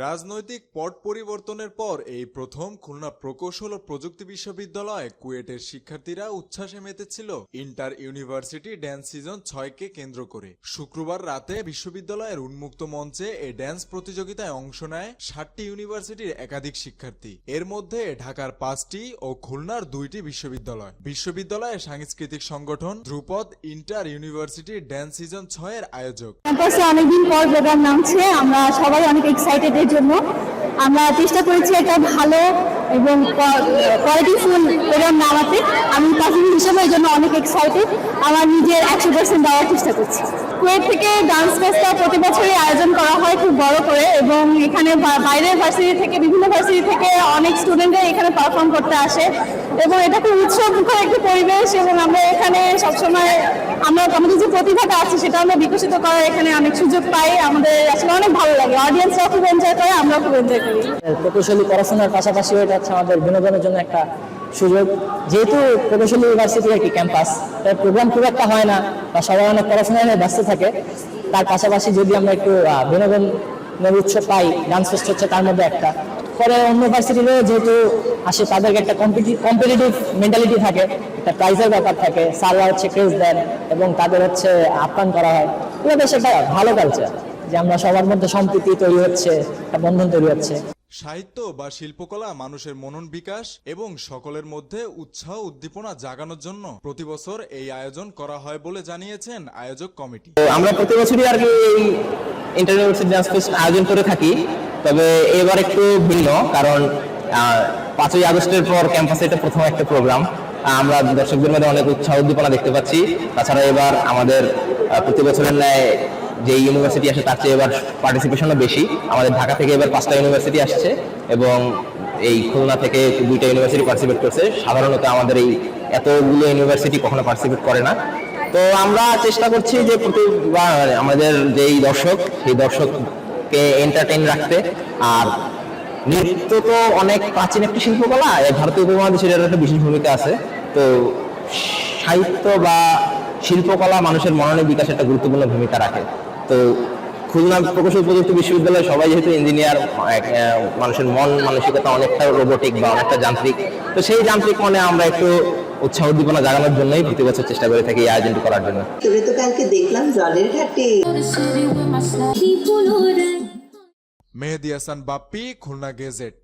রাজনৈতিক পট পরিবর্তনের পর এই প্রথম খুলনা প্রকৌশল ও প্রযুক্তি বিশ্ববিদ্যালয়ে কুয়েটের শিক্ষার্থীরা উচ্ছ্বাসে মেতেছিল ইন্টার ইউনিভার্সিটি ড্যান্স সিজন ছয়কে কেন্দ্র করে। শুক্রবার রাতে বিশ্ববিদ্যালয়ের উন্মুক্ত মঞ্চে এই ড্যান্স প্রতিযোগিতায় অংশ নেয় ষাটটি ইউনিভার্সিটির একাধিক শিক্ষার্থী। এর মধ্যে ঢাকার পাঁচটি ও খুলনার দুইটি বিশ্ববিদ্যালয়। বিশ্ববিদ্যালয়ের সাংস্কৃতিক সংগঠন Dhrupad inter university dance season ছয়ের আয়োজক। ক্যাম্পাসে অনেকদিন পর প্রোগ্রাম নামছে, আমরা সবাই অনেক এক্সাইটেড এর জন্য। আমরা চেষ্টা করেছি একটা ভালো এবং কোয়ালিটিফুল প্রোগ্রাম নামাতে। হিসেবে এই জন্য অনেক এক্সাইটেড আমার নিজের একশো পার্সেন্ট দেওয়ার চেষ্টা করছি। কুয়েট থেকে ডান্স ফেস্টটা প্রতি বছরই আয়োজন করা হয় খুব বড় করে এবং এখানে বাইরের ভার্সিটি থেকে বিভিন্ন ভার্সিটি থেকে অনেক স্টুডেন্টরা এখানে পারফর্ম করতে আসে। এবং এটা খুব উৎসব মুখর একটি পরিবেশ এবং আমরা এখানে সবসময় আমরা আমাদের যে প্রতিভাটা আছে সেটা আমরা বিকশিত করার এখানে অনেক সুযোগ পাই। আমাদের আসলে অনেক ভালো লাগে। অডিয়েন্সরাও খুব এনজয় করে, আমরাও খুব এনজয় করি। প্রকৌশলী পড়াশোনার পাশাপাশি এটা হচ্ছে আমাদের বিনোদনের জন্য একটা সুযোগ। যেহেতু প্রকৌশলী ইউনিভার্সিটি একটি ক্যাম্পাস তার প্রোগ্রাম খুব একটা হয় না বা সবাই অনেক পড়াশোনা নিয়ে ব্যস্ত থাকে। তার পাশাপাশি যদি আমরা একটু আহ, বিনোদনের উৎস পাই ডান্স ফেস্ট হচ্ছে তার মধ্যে একটা। পরে অন্য ভার্সিটিরও যেহেতু আসে তাদেরকে একটা কম্পিটিটিভ মেন্টালিটি থাকে একটা প্রাইজের ব্যাপার থাকে স্যাররা হচ্ছে ক্রেজ দেন এবং তাদের হচ্ছে আপ্যায়ন করা হয়। এভাবে সেটা ভালো কালচার যে আমরা সবার মধ্যে সম্প্রীতি তৈরি হচ্ছে একটা বন্ধন তৈরি হচ্ছে। সাহিত্য বা শিল্পকলা মানুষের মনন বিকাশ এবং সকলের মধ্যে উৎসাহ উদ্দীপনা জাগানোর জন্য প্রতি বছর এই আয়োজন করা হয় বলে জানিয়েছেন আয়োজক কমিটি। আমরা প্রতি বছরই আর কি আয়োজন করে থাকি, তবে এবার একটু ভিন্ন, কারণ পাঁচই আগস্টের পর ক্যাম্পাসে এটা প্রথম একটা প্রোগ্রাম আমরা দর্শকদের মধ্যে অনেক উৎসাহ উদ্দীপনা দেখতে পাচ্ছি। তাছাড়া এবার আমাদের প্রতি বছরের ন্যায় যে ইউনিভার্সিটি আসে তার চেয়ে এবার পার্টিসিপেশনও বেশি। আমাদের ঢাকা থেকে এবার পাঁচটা ইউনিভার্সিটি আসছে এবং এই খুলনা থেকে দুইটা ইউনিভার্সিটি পার্টিসিপেট করছে। সাধারণত আমাদের এই এতগুলো ইউনিভার্সিটি কখনো পার্টিসিপেট করে না। তো আমরা চেষ্টা করছি যে প্রতিবার আমাদের যেই দর্শক, সেই দর্শককে এন্টারটেইন রাখতে। আর নৃত্য তো অনেক প্রাচীন একটি শিল্পকলা ভারতীয় উপমহাদেশের একটা বিশেষ ভূমিকা আছে। তো সাহিত্য বা শিল্পকলা মানুষের মননের বিকাশে একটা গুরুত্বপূর্ণ ভূমিকা রাখে। তো খুলনা প্রকৌশল প্রযুক্তি বিশ্ববিদ্যালয়ে সবাই যেহেতু ইঞ্জিনিয়ার মানুষের মন মানসিকতা অনেকটা রোবোটিক বা অনেকটা যান্ত্রিক তো সেই যান্ত্রিক মনে আমরা একটু উৎসাহ উদ্দীপনা জাগানোর জন্যই প্রতি বছর চেষ্টা করে থাকি এই আয়োজনটি করার জন্য। তো কালকে দেখলাম জলের ঘাটে মেহেদি হাসান বাপ্পি খুলনা গেজেট